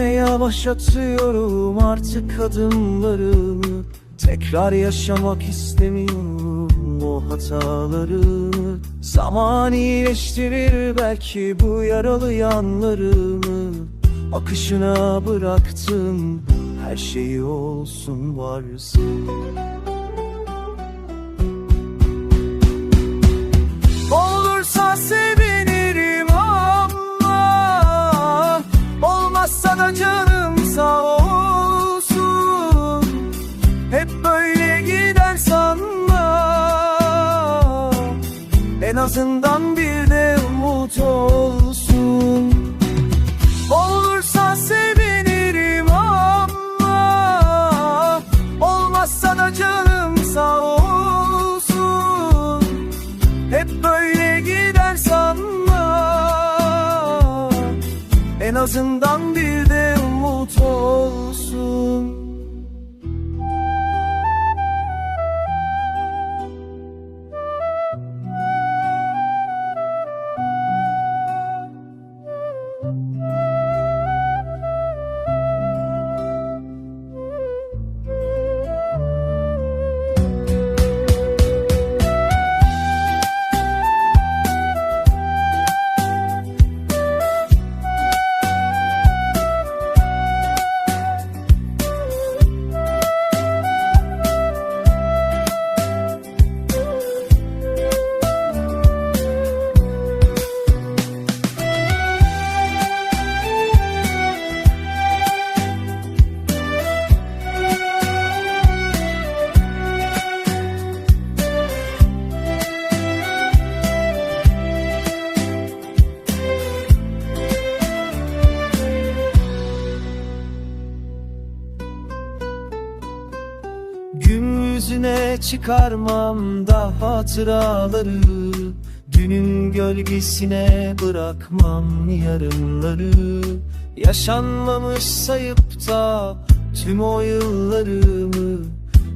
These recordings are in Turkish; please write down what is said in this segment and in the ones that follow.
yavaşlatıyorum artık adımlarımı. Tekrar yaşamak istemiyorum o hataları. Zaman iyileştirir belki bu yaralı yanlarımı. Akışına bıraktım her şeyi olsun varsın Hep böyle gider sanma. En azından bir de umut olsun. Olursa sevinirim ama Olmazsa da canım sağ olsun. Hep böyle gider sanma. En azından bir Gün yüzüne çıkarmam da hatıraları Dünün gölgesine bırakmam yarınları. Yaşanmamış sayıp da tüm o yıllarımı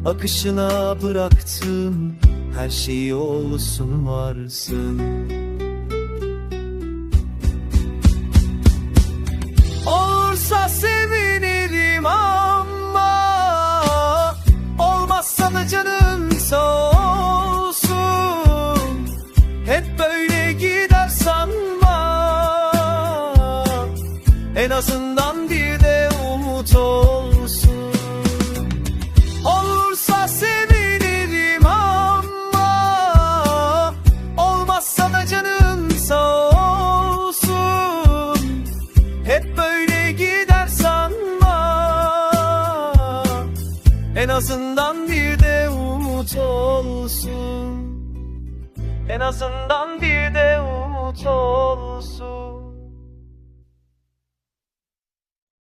Akışına bıraktım her şeyi olsun varsın En azından bir de umut olsun. Olursa sevinirim ama Olmazsa da canım sağ olsun. Hep böyle gider sanma En azından bir de umut olsun. En azından bir de umut olsun